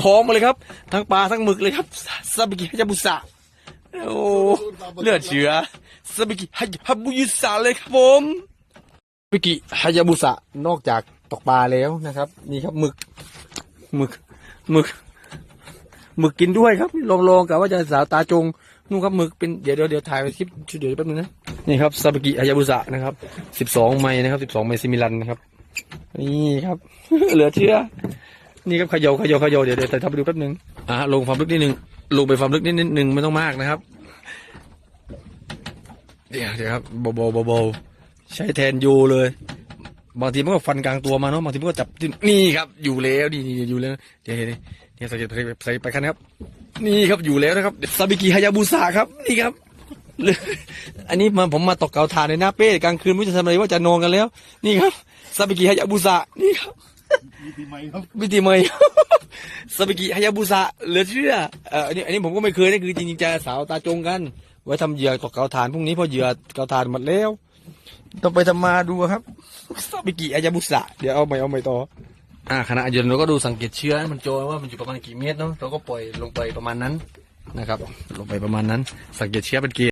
พร้อมมาเลยครับ ทั้งปลาทั้งหมึกเลยครับซาบิกิฮายาบุสะโอ้เลือดเชื้อซาบิกิฮายาบุสะเลยครับผมซาบิกิฮายาบุสะนอกจากตกปลาแล้วนะครับนี่ครับหมึกหมึกหมึกหมึกกินด้วยครับลองลองกับว่าจะสาวตาจงนู่นครับหมึกเป็นเดี๋ยวเดี๋ยวเดี๋ยวถ่ายไปคลิปชุดเดี๋ยวแป๊บนึงนะนี่ครับซาบิกิฮายาบุสะนะครับสิบสองไมล์นะครับสิบสองไมล์ซิมิลันนะครับนี่ครับ เหลือเชื่อ นี่ครับเขยาเขยาเขยาเดี๋ยวเดี๋ยวแต่ทำไปดูแป๊บนึงอ่าลงความลึกนิดนึงลงไปความลึกนิดนิดนึงไม่ต้องมากนะครับเดี๋ยวเดี๋ยวครับเบาๆเบาๆใช้แทนโยเลยบางทีมันก็ฟันกลางตัวมาเนาะบางทีมันก็จับที่นี่ครับ อยู่แล้วนี่นี่อยู่แล้วเดี๋ยวเดี๋ยวเดี๋ยวใส่ใส่ใส่ไปคันครับ นี่ครับอยู่แล้วนะครับซาบิกิฮายาบุสะครับ นี่ครับอันนี้มาผมมาตกเกาถ่านในหน้าเป้กลางคืนไม่รู้จะทำอะไรว่าจะนอนกันแล้ว นี่ครับซาบิกิฮายาบุสะนี่ครับ มีปีใหม่ครับมิติเมย์สบิกิฮายาบุสะเหลือเชื่อเอ่ออันนี้อันนี้ผมก็ไม่เคยนี่คือจริงๆจะสาวตาจงกัน ไว้ทำเหยื่อตกเกาถ่านพรุ่งนี้เพอเหยื่อเกาถ่านหมดแล้วต้องไปทำมาดูครับสบิกิฮายาบุสะเดี๋ยวเอาใหม่เอาใหม่ต่ออ่าขณะเยืนเราก็ดูสังเกตเชื้อให้มันโจว่ามันอยู่ประมาณกี่เมตรเนาะเราก็ปล่อยลงไปประมาณนั้นนะครับ ลงไปประมาณนั้น สังเกตเชื้อเป็นเกณฑ์